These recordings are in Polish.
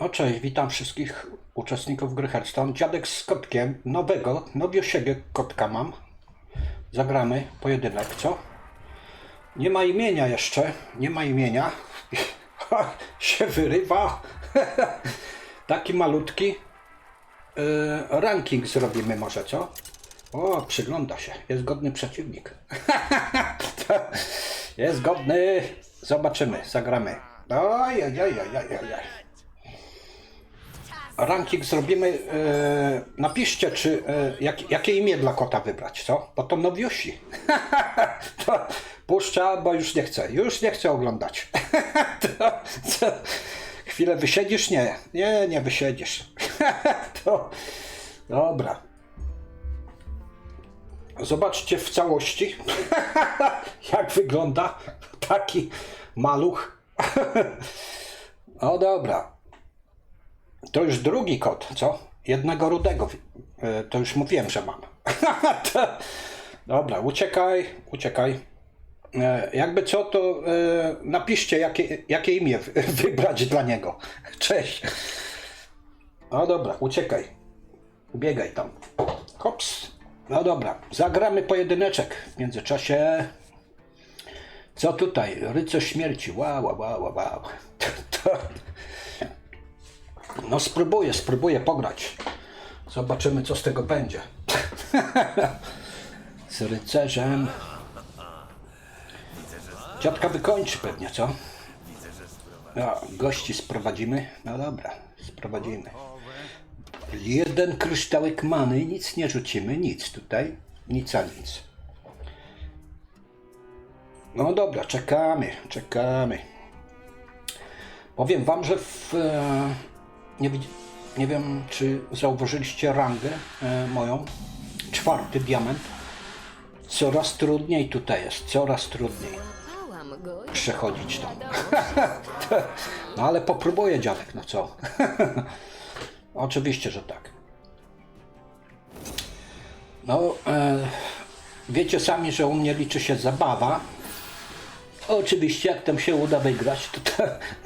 O cześć, witam wszystkich uczestników gry Hearthstone. Dziadek z kotkiem, nowego, nowiosiego kotka mam. Zagramy pojedynek, co? Nie ma imienia jeszcze, nie ma imienia. się wyrywa. Taki malutki. Yy, ranking zrobimy może, co? O, przygląda się. Jest godny przeciwnik. Jest godny. Zobaczymy, zagramy. Oj, oj, oj, oj, oj, oj. Ranking zrobimy. E, napiszcie, czy e, jak, jakie imię dla kota wybrać, co? Bo to nowiusi. to puszcza, bo już nie chcę. Już nie chcę oglądać. to, co? Chwilę wysiedzisz? Nie, nie, nie wysiedzisz. to dobra. Zobaczcie w całości, jak wygląda taki maluch. no dobra. To już drugi kot, co? Jednego rudego. E, To już mówiłem, że mam. Dobra, uciekaj, uciekaj. E, Jakby co, to e, napiszcie, jakie, jakie imię wy- wybrać dla niego. Cześć. No dobra, uciekaj. Biegaj tam. Hops. No dobra, zagramy pojedyneczek w międzyczasie. Co tutaj? Rycerz śmierci. Wow, wow, wow, wow, no spróbuję, spróbuję pograć. Zobaczymy, co z tego będzie. z rycerzem. Dziadka wykończy pewnie, co? No, gości sprowadzimy. No dobra, sprowadzimy. Jeden kryształek many, nic nie rzucimy, nic tutaj, nic a nic. No dobra, czekamy, czekamy. Powiem wam, że w, e, nie, nie wiem, czy zauważyliście rangę e, moją, czwarty diament. Coraz trudniej tutaj jest, coraz trudniej przechodzić to. No ale popróbuję dziadek, no co? Oczywiście, że tak. No, e, wiecie sami, że u mnie liczy się zabawa. Oczywiście, jak tam się uda wygrać, to, to,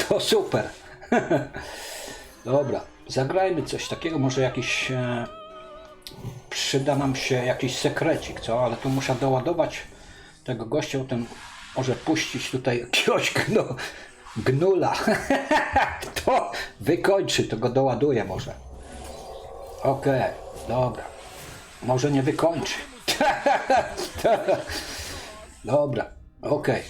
to super. Dobra, zagrajmy coś takiego, może jakiś... E, przyda nam się jakiś sekrecik, co? Ale tu muszę doładować tego gościa, ten może puścić tutaj jakiegoś gnu, gnula. to wykończy, to go doładuje może. Okej, dobra. Może nie wykończy. dobra, okej.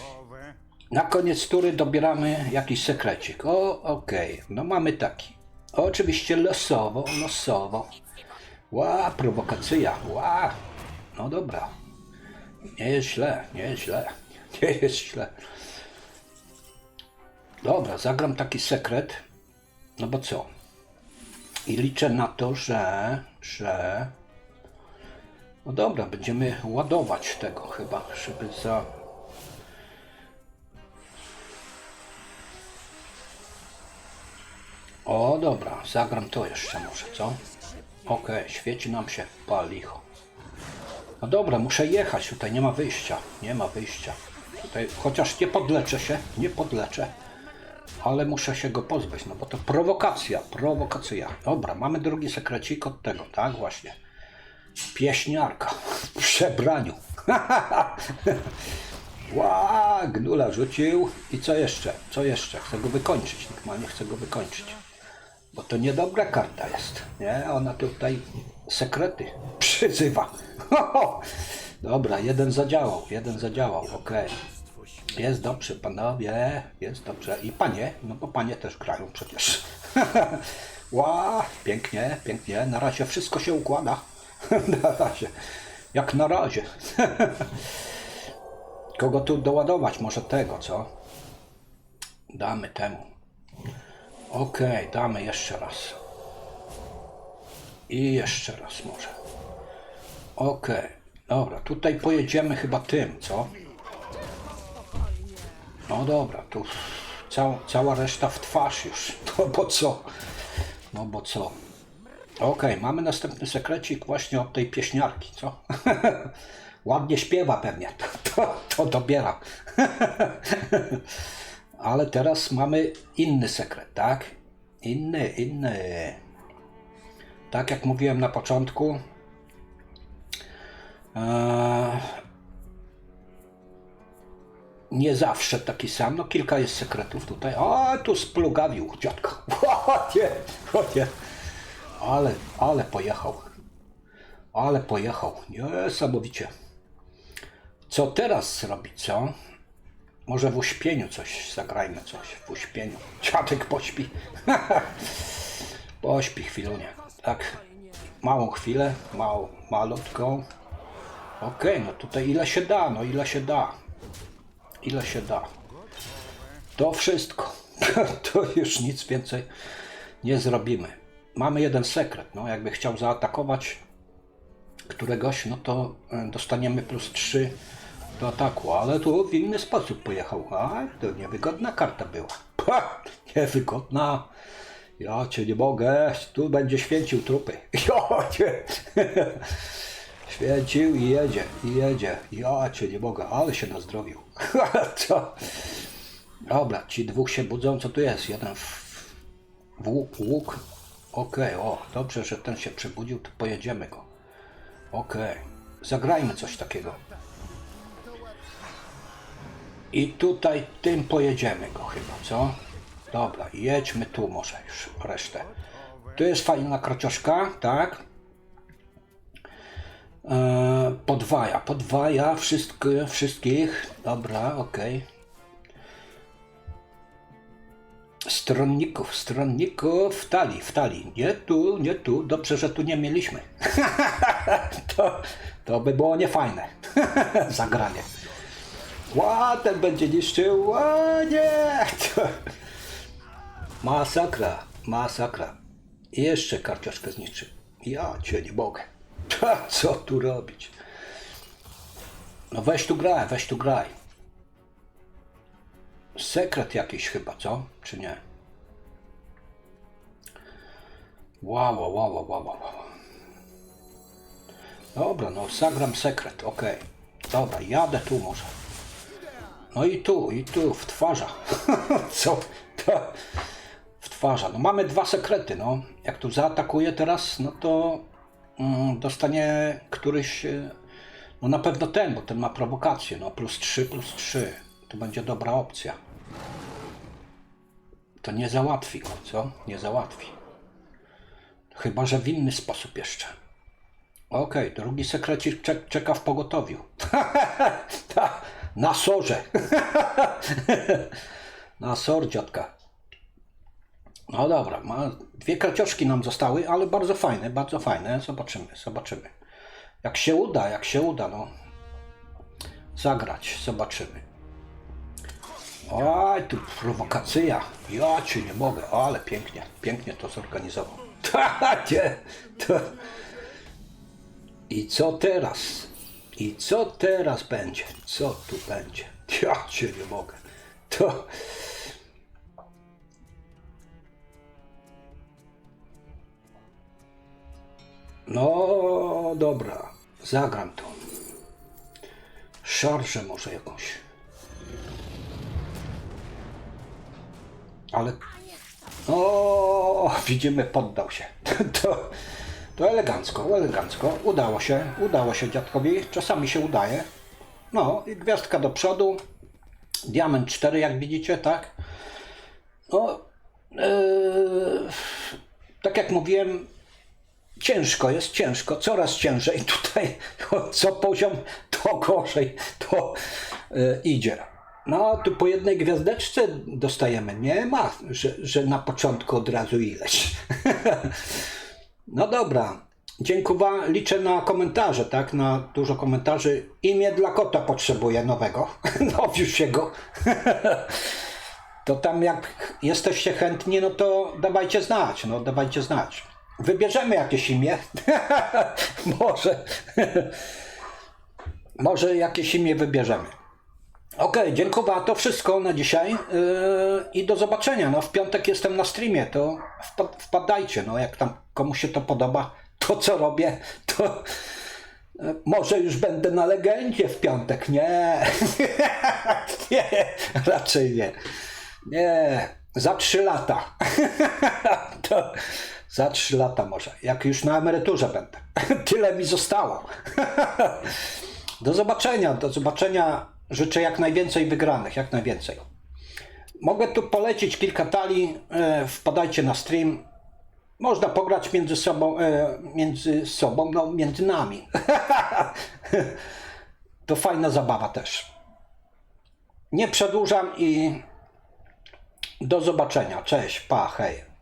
Na koniec tury dobieramy jakiś sekrecik. O, okej, no mamy taki. Oczywiście losowo, losowo. Ła, prowokacja, ła. No dobra. Nie jest źle, nie jest źle. Nie jest źle. Dobra, zagram taki sekret. No bo co? I liczę na to, że, że... No dobra, będziemy ładować tego chyba, żeby za... O, dobra, zagram to jeszcze może, co? Okej, świeci nam się palicho. No dobra, muszę jechać, tutaj nie ma wyjścia, nie ma wyjścia. Tutaj, chociaż nie podleczę się, nie podleczę, ale muszę się go pozbyć, no bo to prowokacja, prowokacja. Dobra, mamy drugi sekrecik od tego, tak właśnie. Pieśniarka w przebraniu. Ła, gnula rzucił. I co jeszcze? Co jeszcze? Chcę go wykończyć, normalnie chcę go wykończyć. Bo to niedobra karta jest. Nie, ona tutaj sekrety przyzywa. Dobra, jeden zadziałał, jeden zadziałał, okej. Jest dobrze, panowie, jest dobrze. I panie, no bo panie też grają przecież. Ła, pięknie, pięknie. Na razie wszystko się układa. na razie. Jak na razie. Kogo tu doładować? Może tego, co? Damy temu. Okej, damy jeszcze raz. I jeszcze raz może. Okej, dobra, tutaj pojedziemy chyba tym, co? No dobra, tu cała, cała reszta w twarz już. No bo co? No bo co? Okej, mamy następny sekrecik właśnie od tej pieśniarki, co? Ładnie śpiewa pewnie, to, to, to dobiera. Ale teraz mamy inny sekret, tak? Inny, inny. Tak jak mówiłem na początku, e, nie zawsze taki sam. No kilka jest sekretów tutaj. O, tu splugawił dziadko. O nie, o nie. Ale, ale pojechał. Ale pojechał. Niesamowicie. Co teraz zrobić, co? Może w uśpieniu coś zagrajmy, coś w uśpieniu. Dziadek pośpi. pośpi chwilę. Tak, małą chwilę, małą, malutką. Okej, no tutaj ile się da, no ile się da. Ile się da. To wszystko. to już nic więcej nie zrobimy. Mamy jeden sekret, no jakby chciał zaatakować któregoś, no to e, dostaniemy plus 3 do ataku, ale tu w inny sposób pojechał. A, to niewygodna karta była. Pa, niewygodna. Ja cię nie mogę, tu będzie święcił trupy. Ja cię. Święcił i jedzie, i jedzie. Ja cię nie mogę, ale się nazdrowił. Co? Dobra, ci dwóch się budzą, co tu jest? Jeden w, w łuk. Okej, o, dobrze, że ten się przebudził, to pojedziemy go. Okej, zagrajmy coś takiego. I tutaj tym pojedziemy go chyba, co? Dobra, jedźmy tu może już resztę. Tu jest fajna krocioszka, tak? Eee, podwaja, podwaja wszystkie, wszystkich. Dobra, okej. Stronników, stronników w talii, w talii. Nie tu, nie tu. Dobrze, że tu nie mieliśmy. to, to by było niefajne. Zagranie. Ła, ten będzie niszczył. Ła, nie. Masakra, masakra. I jeszcze karcioszkę zniszczył. Ja cię nie mogę. Co tu robić? No weź tu graj, weź tu graj. Sekret jakiś chyba, co? Czy nie? Wow, wow, wow, wow, wow. Dobra, no zagram sekret, okej. Dobra, jadę tu może. No i tu, i tu, w twarza. Co? To w twarza. No mamy dwa sekrety, no. Jak tu zaatakuje teraz, no to mm, dostanie któryś, e, no na pewno ten, bo ten ma prowokację, no plus 3, plus 3. To będzie dobra opcja. To nie załatwi go, co? Nie załatwi. Chyba, że w inny sposób jeszcze. Okej, drugi sekrecik czek- czeka w pogotowiu. Ta, na sorze. na sor, dziadka. No dobra, ma, dwie kracioszki nam zostały, ale bardzo fajne, bardzo fajne. Zobaczymy, zobaczymy. Jak się uda, jak się uda, no. Zagrać, zobaczymy. Oj, tu prowokacja. Ja ci nie mogę, ale pięknie, pięknie to zorganizował. to... I co teraz? I co teraz będzie? Co tu będzie? Ja cię nie mogę. To... No dobra, zagram to. Szarżę może jakąś. Ale. O, widzimy, poddał się. To, to elegancko, elegancko. Udało się, udało się dziadkowi. Czasami się udaje. No, i gwiazdka do przodu. Diament 4, jak widzicie, tak? No, yy, tak jak mówiłem, ciężko jest, ciężko, coraz ciężej tutaj, co poziom, to gorzej to y, idzie. No, tu po jednej gwiazdeczce dostajemy. Nie ma, że, że na początku od razu ileś. no dobra. Dziękuję. Liczę na komentarze, tak? Na dużo komentarzy. Imię dla kota potrzebuję nowego. Nowiusiego. to tam jak jesteście chętni, no to dawajcie znać. No, dawajcie znać. Wybierzemy jakieś imię. Może. Może jakieś imię wybierzemy. Okej, dziękuję. To wszystko na dzisiaj yy, i do zobaczenia. No, w piątek jestem na streamie, to wpad wpadajcie. No, jak tam komuś się to podoba, to co robię, to yy, może już będę na legendzie w piątek. Nie, nie, raczej nie. Nie, za trzy lata. To za 3 lata może, jak już na emeryturze będę. Tyle mi zostało. Do zobaczenia, do zobaczenia. Życzę jak najwięcej wygranych, jak najwięcej. Mogę tu polecić kilka talii. E, wpadajcie na stream. Można pograć między sobą, e, między sobą, no między nami. to fajna zabawa też. Nie przedłużam i do zobaczenia. Cześć, pa, hej.